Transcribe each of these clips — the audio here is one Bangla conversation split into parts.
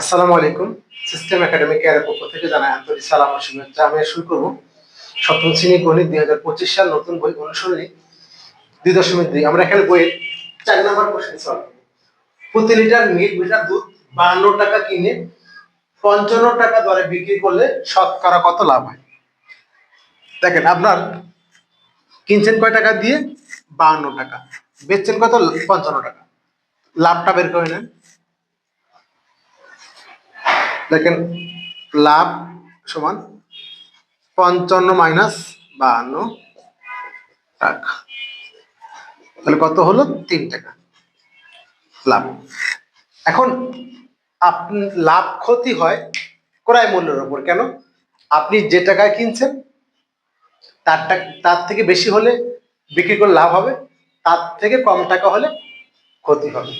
আসসালামু আলাইকুম। সিস্টেম একাডেমি কেয়ারের পক্ষ থেকে জানাই আন্তরিক সালাম ও শুভেচ্ছা। আমি শুরু করব। সপ্তম শ্রেণি গণিত দুই হাজার পঁচিশ সাল নতুন বই অনুসরণী দুই দশমিক দুই। আমরা এখানে বইয়ের চার নম্বর কোশ্চেন সলভ প্রতি লিটার মিট লিটার দুধ বাহান্ন টাকা কিনে পঞ্চান্ন টাকা দরে বিক্রি করলে শতকরা কত লাভ হয়? দেখেন, আপনার কিনছেন কয় টাকা দিয়ে? বাহান্ন টাকা। বেচছেন কত? পঞ্চান্ন টাকা। লাভটা বের করে নেন। দেখেন, লাভ সমান পঞ্চান্ন মাইনাস বাহান্ন টাকা তাহলে কত হলো? তিন টাকা। লাভ। এখন লাভ ক্ষতি হয় ক্রয় মূল্যের উপর কেন? আপনি যে টাকায় কিনছেন, তার তার থেকে বেশি হলে বিক্রি করে লাভ হবে, তার থেকে কম টাকা হলে ক্ষতি হবে।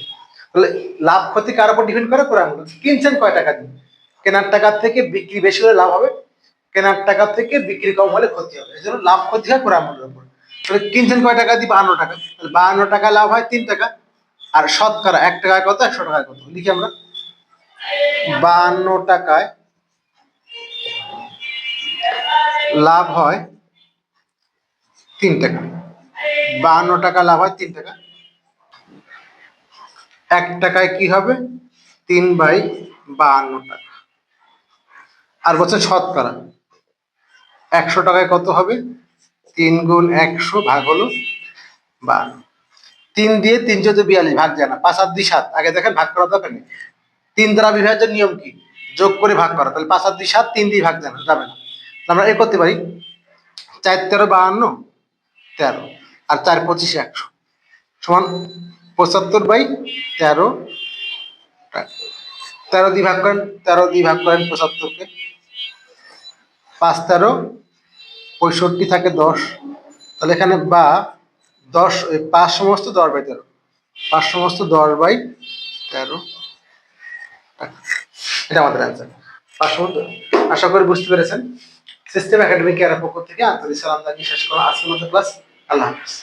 তাহলে লাভ ক্ষতি কার উপর ডিপেন্ড করে? ক্রয় মূল্য কিনছেন কয় টাকা দিয়ে? কেনার টাকার থেকে বিক্রি বেশি হলে লাভ হবে, কেনার টাকা থেকে বিক্রি কম হলে ক্ষতি হবে। এই জন্য লাভ ক্ষতি হয় ক্রয় মূল্যের উপর। তাহলে কিনছেন কয় টাকা? দিয়ে বাহান্ন টাকা। তাহলে বাহান্ন টাকা লাভ হয় তিন টাকা। আর শতকরা এক টাকায় কত, একশো টাকায় কত? লিখি আমরা। বাহান্ন টাকায় লাভ হয় তিন টাকা। বাহান্ন টাকা লাভ হয় তিন টাকা। এক টাকায় কি হবে? তিন বাই বাহান্ন টাকা। আর বলছে শতকরা। একশো টাকায় কত হবে? তিন গুণ একশো ভাগ হলো বাহান্ন তিন দিয়ে তিন চোদ্দ বিয়াল্লিশ, ভাগ যায় না। পাঁচ আর দুই সাত। আগে দেখেন ভাগ করা দরকার নেই। তিন দ্বারা বিভাজ্যের নিয়ম কি? যোগ করে ভাগ করা। তাহলে পাঁচ আর দুই সাত, তিন দিয়ে ভাগ যায় না, যাবে না। আমরা এ করতে পারি, চার তেরো বাহান্ন, তেরো। আর চার পঁচিশে একশো। সমান পঁচাত্তর বাই তেরো টাকা। তেরো দিয়ে ভাগ করেন, তেরো দিয়ে ভাগ করেন পঁচাত্তরকে। পাঁচ তেরো, পঁয়ষট্টি থাকে দশ। তাহলে এখানে বা, দশ পাঁচ সমস্ত দশ বাই তেরো। পাঁচ সমস্ত দশ বাই তেরো। এটা আমাদের অ্যান্সার পাঁচ সমস্ত আশা করি বুঝতে পেরেছেন। সিস্টেম একাডেমি কেয়ারের পক্ষ থেকে আন্তরিক সালাম জানিয়ে শেষ করা আজকের মতো ক্লাস আল্লাহ হাফিজ।